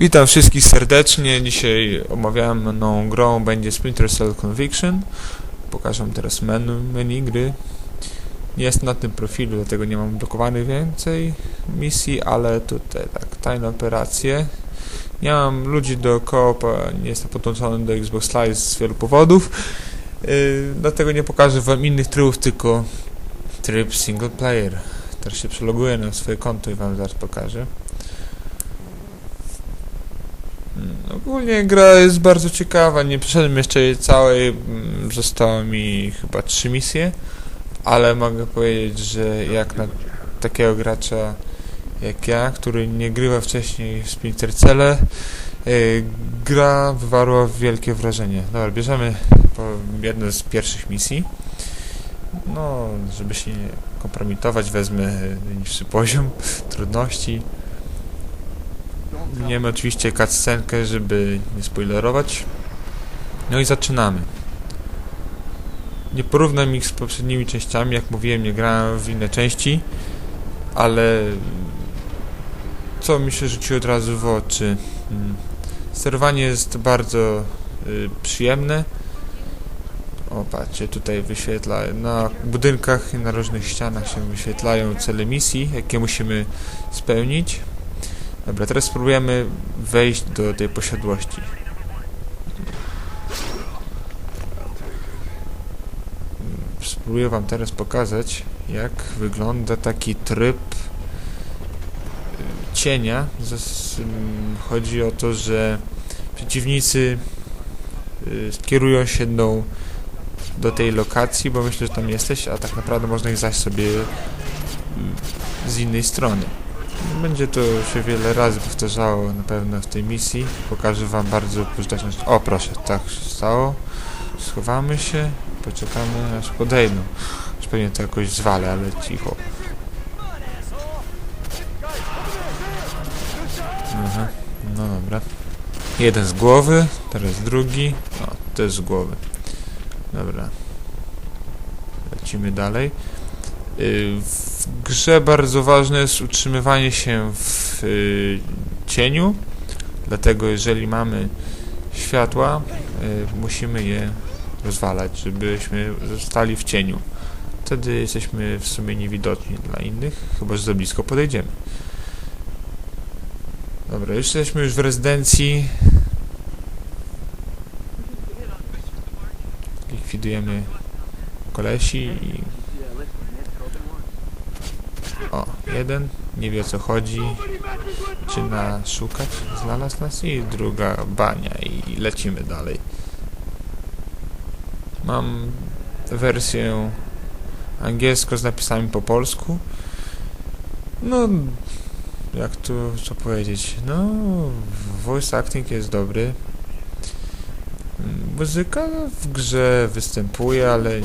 Witam wszystkich serdecznie. Dzisiaj omawianą grą będzie Splinter Cell Conviction. Pokażę teraz menu, menu gry. Nie jest na tym profilu, dlatego nie mam blokowanych więcej misji, ale tutaj tak, tajne operacje. Nie mam ludzi do koopa, nie jestem podłączony do Xbox Live z wielu powodów. Yy, dlatego nie pokażę wam innych trybów, tylko tryb single player. Teraz się przeloguję na swoje konto i wam zaraz pokażę. Mm, Ogólnie gra jest bardzo ciekawa, nie przeszedłem jeszcze jej całej, mm, zostało mi chyba trzy misje, ale mogę powiedzieć, że jak na takiego gracza jak ja, który nie grywa wcześniej w Splinter yy, gra wywarła wielkie wrażenie. Dobra, bierzemy jedną z pierwszych misji. No, żeby się nie kompromitować, wezmę niższy poziom trudności. Miniemy oczywiście cutscenkę, żeby nie spoilerować. No i zaczynamy. Nie porównam ich z poprzednimi częściami, jak mówiłem, nie grałem w inne części, ale co mi się rzuciło od razu w oczy? Mm, Sterowanie jest bardzo y, przyjemne. O, patrzcie, tutaj wyświetla na budynkach i na różnych ścianach się wyświetlają cele misji, jakie musimy spełnić. Dobra, teraz spróbujemy wejść do tej posiadłości. Spróbuję wam teraz pokazać, jak wygląda taki tryb y, cienia. Ym, Chodzi o to, że przeciwnicy y, kierują się do, do tej lokacji, bo myślę, że tam jesteś, a tak naprawdę można ich zaś sobie y, z innej strony. Będzie to się wiele razy powtarzało na pewno w tej misji. Pokażę wam bardzo pożyteczność. O proszę, tak się stało. Schowamy się, poczekamy aż podejdą. Już pewnie to jakoś zwalę, ale cicho. Aha, no dobra. Jeden z głowy, teraz drugi. O, też z głowy. Dobra. Lecimy dalej. Y, W grze bardzo ważne jest utrzymywanie się w y, cieniu, dlatego jeżeli mamy światła, y, musimy je rozwalać, żebyśmy zostali w cieniu. Wtedy jesteśmy w sumie niewidoczni dla innych, chyba że za blisko podejdziemy. Dobra, już jesteśmy już w rezydencji. Likwidujemy kolesi i o, jeden nie wie o co chodzi, zaczyna szukać, znalazł nas i druga bania i lecimy dalej. Mam wersję angielską z napisami po polsku. No, jak tu co powiedzieć? No, voice acting jest dobry. Muzyka w grze występuje, ale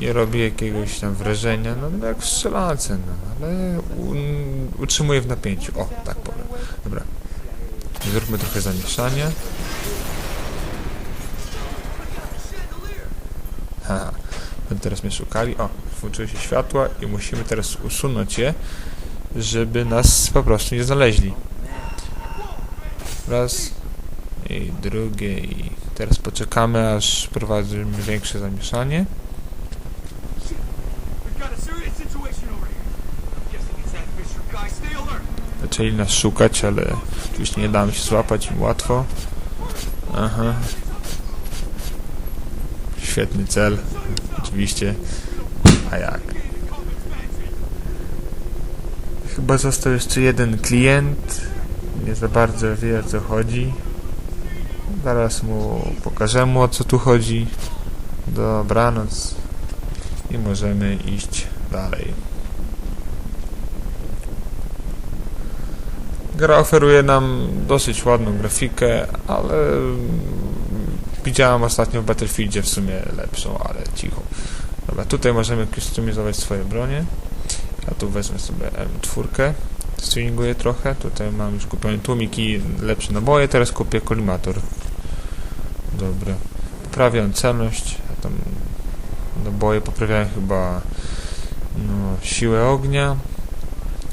nie robi jakiegoś tam wrażenia, no jak w strzelance, no, ale un- utrzymuje w napięciu. O, tak powiem. Dobra. Zróbmy trochę zamieszania. Haha. Będą teraz mnie szukali. O, włączyły się światła i musimy teraz usunąć je, żeby nas po prostu nie znaleźli. Raz i drugie i teraz poczekamy, aż prowadzimy większe zamieszanie. Zaczęli nas szukać, ale oczywiście nie damy się złapać im łatwo. Aha. Świetny cel. Oczywiście. A jak? Chyba został jeszcze jeden klient. Nie za bardzo wie o co chodzi. Zaraz mu pokażemy o co tu chodzi. Dobranoc. I możemy iść dalej. Gra oferuje nam dosyć ładną grafikę, ale widziałem ostatnio w Battlefieldzie w sumie lepszą, ale cicho. Dobra, tutaj możemy kustomizować swoje bronie. Ja tu wezmę sobie M4, streaminguję trochę. Tutaj mam już kupiony tłumik i lepsze naboje, teraz kupię kolimator. Dobra. Poprawiam celność, a tam naboje poprawiają chyba no, siłę ognia.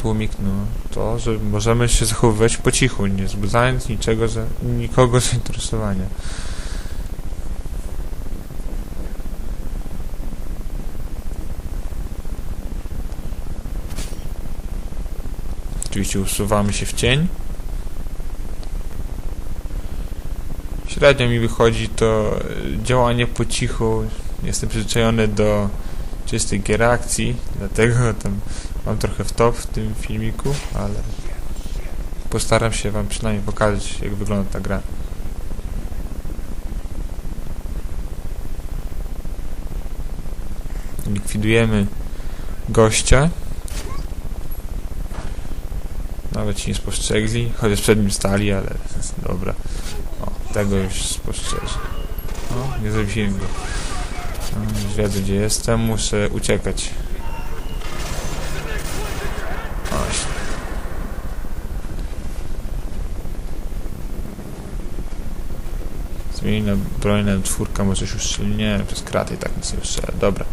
Tłumik, no to, że możemy się zachowywać po cichu, nie wzbudzając niczego, za, nikogo zainteresowania. Oczywiście usuwamy się w cień. Średnio mi wychodzi to e, działanie po cichu. Jestem przyzwyczajony do czystej gier akcji, dlatego tam mam trochę w top w tym filmiku, ale postaram się wam przynajmniej pokazać jak wygląda ta gra. Likwidujemy gościa. Nawet ci nie spostrzegli, chociaż przed nim stali, ale dobra. O, tego już spostrzeży. O, nie zabiłem go. Wiedzę gdzie jestem, muszę uciekać. Właśnie. Zmieni na broń na czwórka, może już strzeli. Nie, przez kratę i tak nic nie strzela. Dobra.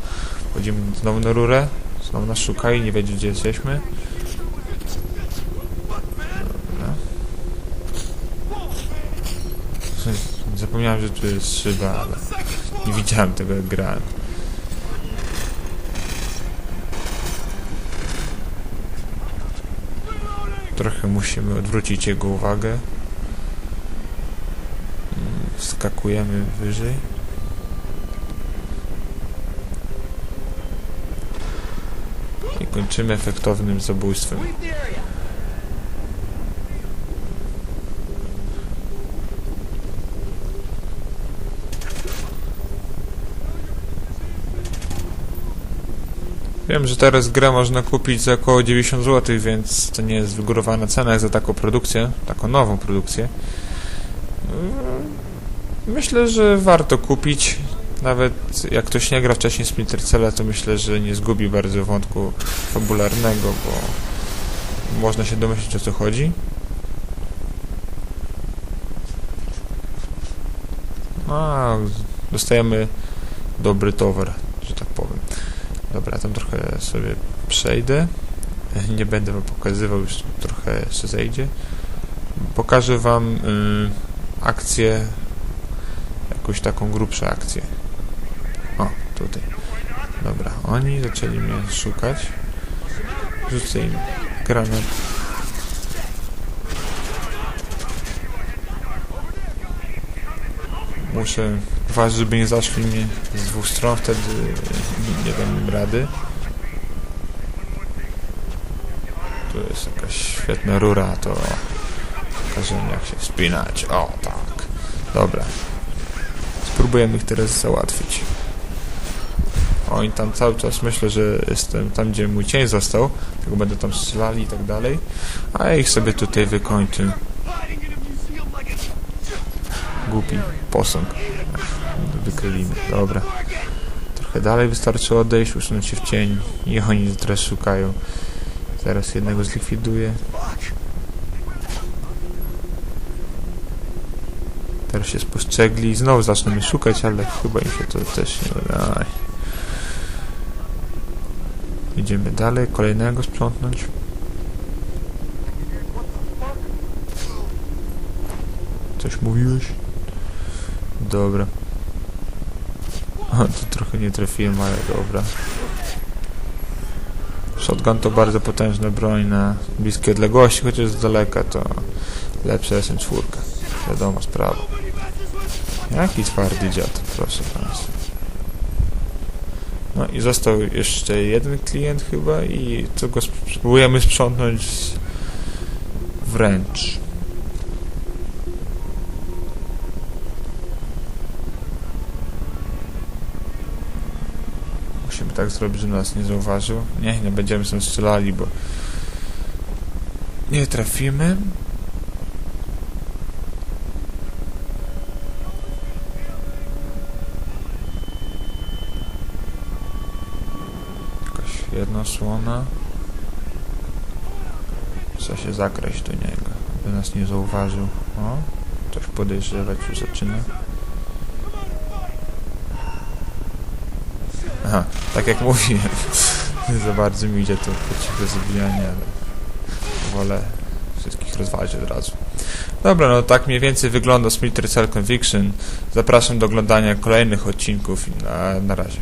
Wchodzimy znowu na rurę. Znowu nas szukaj, nie wiedzie gdzie jesteśmy. Zapomniałem, że tu jest szyba, ale nie widziałem tego jak grałem. Trochę musimy odwrócić jego uwagę. Wskakujemy wyżej. I kończymy efektownym zabójstwem. Wiem, że teraz grę można kupić za około 90 zł, więc to nie jest wygórowana cena za taką produkcję, taką nową produkcję. Yy, Myślę, że warto kupić. Nawet jak ktoś nie gra wcześniej Splinter Cella, to myślę, że nie zgubi bardzo wątku fabularnego, bo można się domyślić o co chodzi. A, dostajemy dobry towar. Dobra, tam trochę sobie przejdę. Nie będę wam pokazywał, już trochę jeszcze zejdzie. Pokażę wam y, akcję, jakąś taką grubszą akcję. O, tutaj. Dobra, oni zaczęli mnie szukać. Rzucę im granat. Muszę uważać, żeby nie zaszli mnie z dwóch stron, wtedy nie dam im rady. Tu jest jakaś świetna rura, to pokażemy jak się wspinać. O, tak. Dobra. Spróbujemy ich teraz załatwić. Oni tam cały czas myślę, że jestem tam, gdzie mój cień został, tylko będę tam strzelali i tak dalej. A ja ich sobie tutaj wykończę. Głupi posąg. Wykrylimy. Dobra. Trochę dalej wystarczy odejść, usunąć się w cień i oni teraz szukają. Zaraz jednego zlikwiduję. Teraz się spostrzegli i znowu zaczną mnie szukać, ale chyba im się to też nie uda. Idziemy dalej, kolejnego sprzątnąć. Coś mówiłeś? Dobra. O, tu trochę nie trafiłem, ale dobra. Shotgun to bardzo potężna broń na bliskie odległości, chociaż z daleka to lepsza SM4. Wiadomo, sprawa. Jaki twardy dziad, proszę Państwa. No i został jeszcze jeden klient chyba i co go sp- spróbujemy sprzątnąć wręcz. Tak zrobić, żeby nas nie zauważył. Nie, nie będziemy sobie strzelali, bo nie trafimy. Jakaś jedna osłona. Trzeba się zakraść do niego, by nas nie zauważył. O, coś podejrzewać już zaczyna. Aha, tak jak mówiłem, za bardzo mi idzie to przeciwko zabijanie, ale wolę wszystkich rozwalić od razu. Dobra, no tak mniej więcej wygląda Splinter Cell Conviction. Zapraszam do oglądania kolejnych odcinków na, na razie.